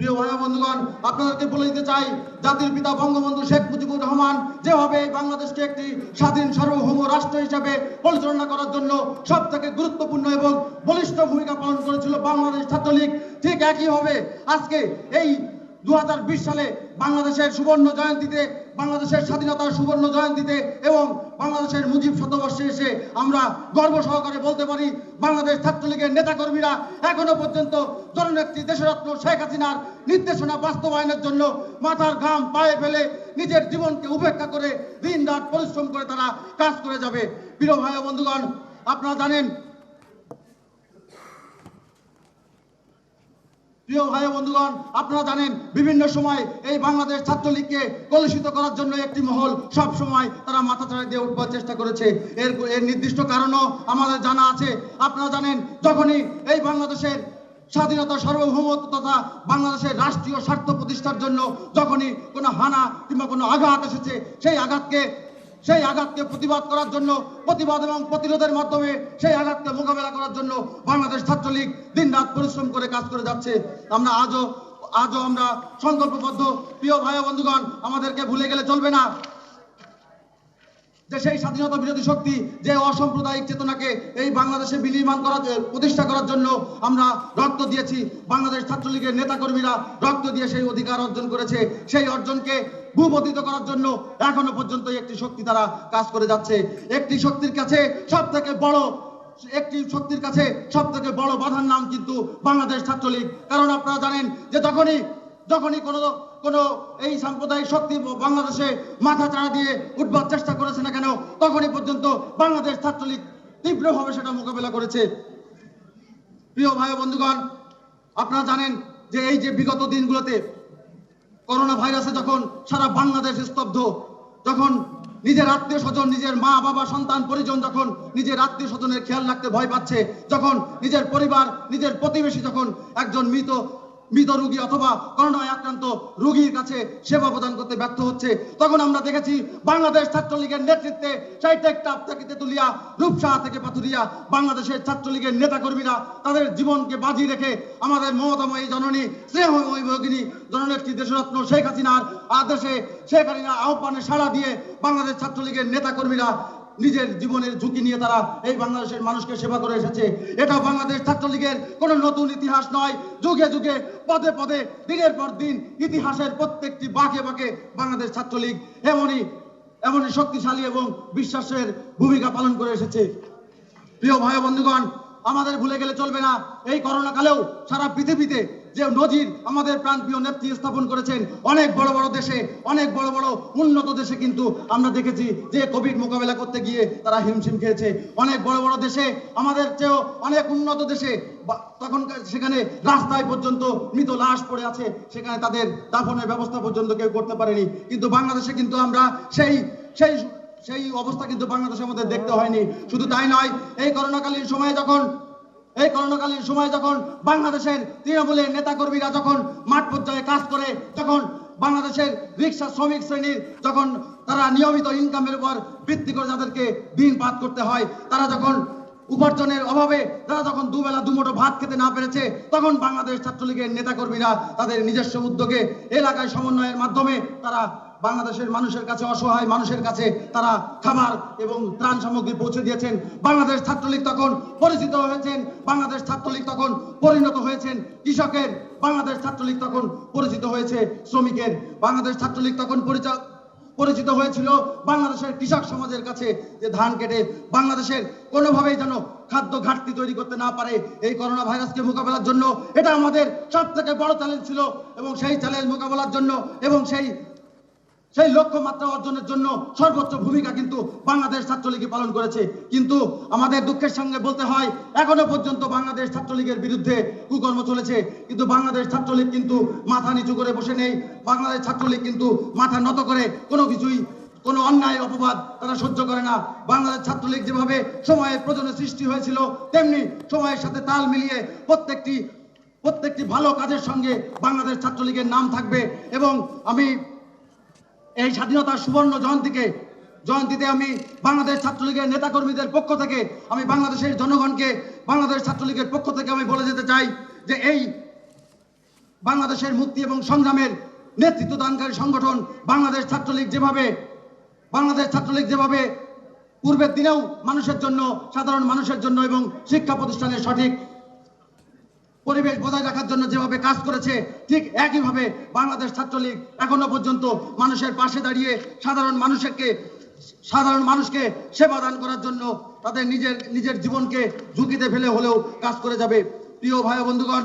প্রিয় ভাই বন্ধুগণ, আপনাদেরকে বলে দিতে চাই, জাতির পিতা বঙ্গবন্ধু শেখ মুজিবুর রহমান যেভাবে বাংলাদেশকে একটি স্বাধীন সার্বভৌম রাষ্ট্র হিসেবে পরিচালনা করার জন্য সব থেকে গুরুত্বপূর্ণ এবং বলিষ্ঠ ভূমিকা পালন করেছিল বাংলাদেশ ছাত্রলীগ, ঠিক একইভাবে আজকে এই দু হাজার বিশ সালে বাংলাদেশের সুবর্ণ জয়ন্তীতে বাংলাদেশের স্বাধীনতার সুবর্ণ জয়ন্তীতে এবং বাংলাদেশের মুজিব শতবর্ষে এসে আমরা গর্ব সহকারে বলতে পারি, বাংলাদেশ ছাত্রলীগের নেতাকর্মীরা এখনও পর্যন্ত জননেত্রী দেশরত্ন শেখ হাসিনার নির্দেশনা বাস্তবায়নের জন্য মাথার ঘাম পায়ে ফেলে নিজের জীবনকে উপেক্ষা করে দিন রাত পরিশ্রম করে তারা কাজ করে যাবে। প্রিয় ভাই বন্ধুগণ, আপনারা জানেন প্রিয় ভাই বন্ধুগণ, আপনারা জানেন বিভিন্ন সময় এই বাংলাদেশ ছাত্রলীগকে কলুষিত করার জন্য একটি মহল সব সময় তারা মাথা চাড়া দিয়ে উঠবার চেষ্টা করেছে। এর এর নির্দিষ্ট কারণও আমাদের জানা আছে। আপনারা জানেন, যখনই এই বাংলাদেশের স্বাধীনতা সার্বভৌমত্ব তথা বাংলাদেশের রাষ্ট্রীয় স্বার্থ প্রতিষ্ঠার জন্য যখনই কোনো হানা কিংবা কোনো আঘাত এসেছে, সেই আঘাতকে সেই আঘাতকে প্রতিবাদ করার জন্য, প্রতিবাদ এবং প্রতিরোধের মাধ্যমে সেই আঘাতকে মোকাবেলা করার জন্য বাংলাদেশ ছাত্রলীগ দিনরাত পরিশ্রম করে কাজ করে যাচ্ছে। আমরা আজও আজও আমরা সংকল্পবদ্ধ। প্রিয় ভাই বন্ধুগণ, আমাদেরকে ভুলে গেলে চলবে না। যে সেই স্বাধীনতা বিরোধী শক্তি, যে অসাম্প্রদায়িক চেতনাকে এই বাংলাদেশে বিনির্মাণ করার, প্রতিষ্ঠা করার জন্য আমরা রক্ত দিয়েছি। বাংলাদেশ ছাত্রলীগের নেতাকর্মীরা রক্ত দিয়ে সেই অধিকার অর্জন করেছে। সেই অর্জনকে ভূপতিত করার জন্য এখনও পর্যন্ত একটি শক্তি তারা কাজ করে যাচ্ছে। একটি শক্তির কাছে সব থেকে বড়, একটি শক্তির কাছে সব থেকে বড় বাধার নাম কিন্তু বাংলাদেশ ছাত্রলীগ। কারণ আপনারা জানেন যে তখনই যখনই কোনো কোনো এই সাম্প্রদায়িক শক্তি বাংলাদেশে মাথা চাড়া দিয়ে উঠবার চেষ্টা করেছে না কেন, তখনই পর্যন্ত বাংলাদেশ ছাত্রলীগ তীব্রভাবে সেটা মোকাবেলা করেছে। প্রিয় ভাই বন্ধুগণ, আপনারা জানেন যে এই যে বিগত দিনগুলোতে করোনা ভাইরাসে যখন সারা বাংলাদেশ স্তব্ধ, যখন নিজের আত্মীয় স্বজন, নিজের মা, বাবা, সন্তান, পরিজন যখন নিজের আত্মীয় স্বজনের খেয়াল রাখতে ভয় পাচ্ছে, যখন নিজের পরিবার, নিজের প্রতিবেশী যখন একজন মৃত মৃত রোগী অথবা করোনায় আক্রান্ত রোগীর কাছে সেবা প্রদান করতে ব্যর্থ হচ্ছে। তখন আমরা দেখেছি বাংলাদেশ ছাত্রলীগের নেতৃত্বে তেতুলিয়া থেকে পাথুরিয়া বাংলাদেশের ছাত্রলীগের নেতাকর্মীরা তাদের জীবনকে বাজি রেখে আমাদের মমতাময়ী জননী, স্নেহময়ী ভগিনী জননেত্রী দেশরত্ন শেখ হাসিনার আদেশে শেখ হাসিনার আহ্বানে সাড়া দিয়ে বাংলাদেশ ছাত্রলীগের নেতাকর্মীরা নিজের জীবনের ঝুঁকি নিয়ে তারা এই বাংলাদেশের মানুষকে সেবা করে এসেছে। এটা বাংলাদেশ ছাত্রলীগের কোনো নতুন ইতিহাস নয়। যুগে যুগে, পদে পদে, দিনের পর দিন ইতিহাসের প্রত্যেকটি বাঁকে বাঁকে বাংলাদেশ ছাত্রলীগ এমনই এমনই শক্তিশালী এবং বিশ্বাসের ভূমিকা পালন করে এসেছে। প্রিয় ভাই বন্ধুগণ, আমাদের ভুলে গেলে চলবে না। এই করোনা কালেও সারা পৃথিবীতে যে নজির আমাদের প্রাণপ্রিয় নেত্রী স্থাপন করেছেন অনেক বড় বড় দেশে, অনেক বড় বড় উন্নত দেশে কিন্তু আমরা দেখেছি যে কোভিড মোকাবেলা করতে গিয়ে তারা হিমশিম খেয়েছে। অনেক বড় বড় দেশে, আমাদের চেয়েও অনেক উন্নত দেশে তখন সেখানে রাস্তায় পর্যন্ত মৃত লাশ পড়ে আছে, সেখানে তাদের দাফনের ব্যবস্থা পর্যন্ত কেউ করতে পারেনি। কিন্তু বাংলাদেশে কিন্তু আমরা সেই সেই সেই অবস্থা কিন্তু বাংলাদেশের মধ্যে দেখতে হয়নি। শুধু তাই নয়, এই করোনাকালীন সময়ে যখন এই করোনাকালীন সময়ে যখন বাংলাদেশের তৃণমূলের নেতাকর্মীরা যখন মাঠ পর্যায়ে কাজ করে, তখন বাংলাদেশের রিক্সা শ্রমিক শ্রেণির যখন তারা নিয়মিত ইনকামের উপর ভিত্তি করে যাদেরকে দিন পাত করতে হয়, তারা যখন উপার্জনের অভাবে, তারা যখন দুবেলা দুমুঠো ভাত খেতে না পেরেছে, তখন বাংলাদেশ ছাত্রলীগের নেতাকর্মীরা তাদের নিজস্ব উদ্যোগে এলাকায় সমন্বয়ের মাধ্যমে তারা বাংলাদেশের মানুষের কাছে অসহায় মানুষের কাছে তারা খাবার এবং ত্রাণ সামগ্রী পৌঁছে দিয়েছেন। বাংলাদেশ ছাত্রলীগ তখন পরিচিত হয়েছেন। বাংলাদেশ ছাত্রলীগ তখন পরিণত হয়েছেন। কৃষকের বাংলাদেশ ছাত্রলীগ তখন পরিচিত হয়েছে। শ্রমিকের বাংলাদেশ ছাত্রলীগ তখন পরিচয় পরিচিত হয়েছিল বাংলাদেশের কৃষক সমাজের কাছে যে ধান কেটে বাংলাদেশের কোনোভাবেই যেন খাদ্য ঘাটতি তৈরি করতে না পারে এই করোনা ভাইরাসকে মোকাবেলার জন্য। এটা আমাদের সব থেকে বড় চ্যালেঞ্জ ছিল এবং সেই চ্যালেঞ্জ মোকাবেলার জন্য এবং সেই সেই লক্ষ্যমাত্রা অর্জনের জন্য সর্বোচ্চ ভূমিকা কিন্তু বাংলাদেশ ছাত্রলীগই পালন করেছে। কিন্তু আমাদের দুঃখের সঙ্গে বলতে হয়, এখনও পর্যন্ত বাংলাদেশ ছাত্রলীগের বিরুদ্ধে কুকর্ম চলেছে। কিন্তু বাংলাদেশ ছাত্রলীগ কিন্তু মাথা নিচু করে বসে নেই। বাংলাদেশ ছাত্রলীগ কিন্তু মাথা নত করে, কোনো কিছুই, কোনো অন্যায়, অপবাদ তারা সহ্য করে না। বাংলাদেশ ছাত্রলীগ যেভাবে সময়ের প্রয়োজনে সৃষ্টি হয়েছিল, তেমনি সময়ের সাথে তাল মিলিয়ে প্রত্যেকটি প্রত্যেকটি ভালো কাজের সঙ্গে বাংলাদেশ ছাত্রলীগের নাম থাকবে। এবং আমি এই স্বাধীনতার সুবর্ণ জয়ন্তীকে, জয়ন্তীতে আমি বাংলাদেশ ছাত্রলীগের নেতাকর্মীদের পক্ষ থেকে, আমি বাংলাদেশের জনগণকে, বাংলাদেশ ছাত্রলীগের পক্ষ থেকে আমি বলে যেতে চাই যে এই বাংলাদেশের মুক্তি এবং সংগ্রামের নেতৃত্ব দানকারী সংগঠন বাংলাদেশ ছাত্রলীগ যেভাবে, বাংলাদেশ ছাত্রলীগ যেভাবে পূর্বের দিনেও মানুষের জন্য, সাধারণ মানুষের জন্য এবং শিক্ষা প্রতিষ্ঠানের সঠিক পরিবেশ বজায় রাখার জন্য যেভাবে কাজ করেছে, ঠিক একইভাবে বাংলাদেশ ছাত্রলীগ এখনও পর্যন্ত মানুষের পাশে দাঁড়িয়ে সাধারণ মানুষকে সাধারণ মানুষকে সেবা দান করার জন্য তাদের নিজের নিজের জীবনকে ঝুঁকিতে ফেলে হলেও কাজ করে যাবে। প্রিয় ভাই বন্ধুগণ